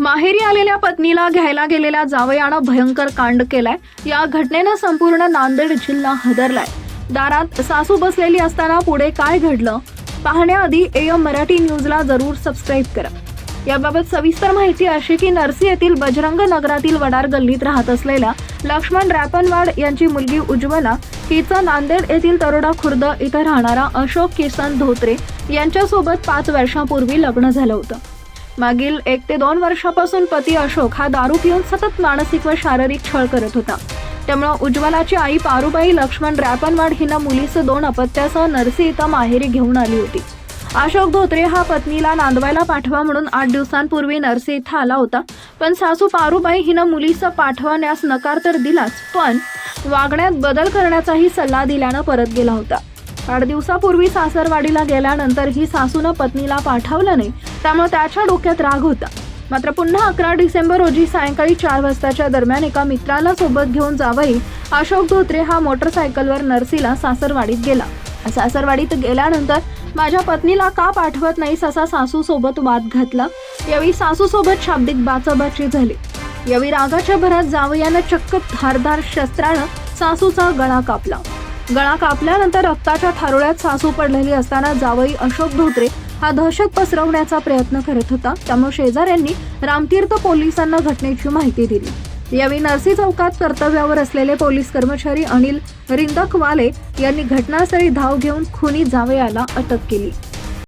माहेरी आलेल्या पत्नीला घ्यायला गेलेल्या जावयानं भयंकर कांड केलाय. या घटनेनं संपूर्ण नांदेड जिल्हा हदरलाय. दारात सासू बसलेली असताना पुढे काय घडलं? पाहण्याआधी एम मराठी न्यूजला जरूर सबस्क्राईब करा. याबाबत सविस्तर माहिती अशी की नरसी येथील बजरंग नगरातील वडार गल्लीत राहत असलेल्या लक्ष्मण रॅपनवाड यांची मुलगी उज्ज्वला हिचं नांदेड येथील तरोडा खुर्द इथं राहणारा अशोक किसन धोत्रे यांच्यासोबत पाच वर्षांपूर्वी लग्न झालं होतं. मागील एक ते दोन वर्षापासून पती अशोक हा दारू पिऊन सतत मानसिक व शारीरिक छळ करत होता. त्यामुळे उज्ज्वलाची आई पारुबाई लक्ष्मण रॅपनवाड हिनं मुलीचं दोन अपत्यासह नरसी इथं माहेरी घेऊन आली होती. अशोक धोत्रे हा पत्नीला नांदवायला पाठवा म्हणून आठ दिवसांपूर्वी नरसी इथं आला होता. पण सासू पारुबाई हिनं मुलीचं पाठवण्यास नकार तर दिलाच पण वागण्यात बदल करण्याचाही सल्ला दिल्यानं परत गेला होता. आठ दिवसापूर्वी सासरवाडीला गेल्यानंतरही सासूनं पत्नीला पाठवलं नाही त्यामुळे त्याच्या डोक्यात राग होता. मात्र पुन्हा अकरा डिसेंबर रोजी सायंकाळी चार वाजताच्या दरम्यान एका मित्राला सोबत घेऊन जावई अशोक धोत्रे हा मोटरसायकलवर नरसीला सासरवाडीत गेला. सासरवाडीत गेल्यानंतर माझ्या पत्नीला का पाठवत नाहीस असा सासू सोबत वाद घातला? यावेळी सासू सोबत शाब्दिक बाचाबाची झाली. यावेळी रागाच्या भरात जावयानं चक्क धारधार शस्त्रानं सासूचा गळा कापला. गळा कापल्यानंतर रक्ताच्या थारोळ्यात सासू पडलेली असताना जावई अशोक धोत्रे हा दहशत पसरवण्याचा प्रयत्न करत होता. त्यामुळे शेजाऱ्यांनी रामतीर्थ पोलिसांना घटनेची माहिती दिली. यावेळी नरसी चौकात कर्तव्यावर असलेले पोलीस कर्मचारी अनिल रिंदकवाले यांनी घटनास्थळी धाव घेऊन खुनी जावयाला अटक केली.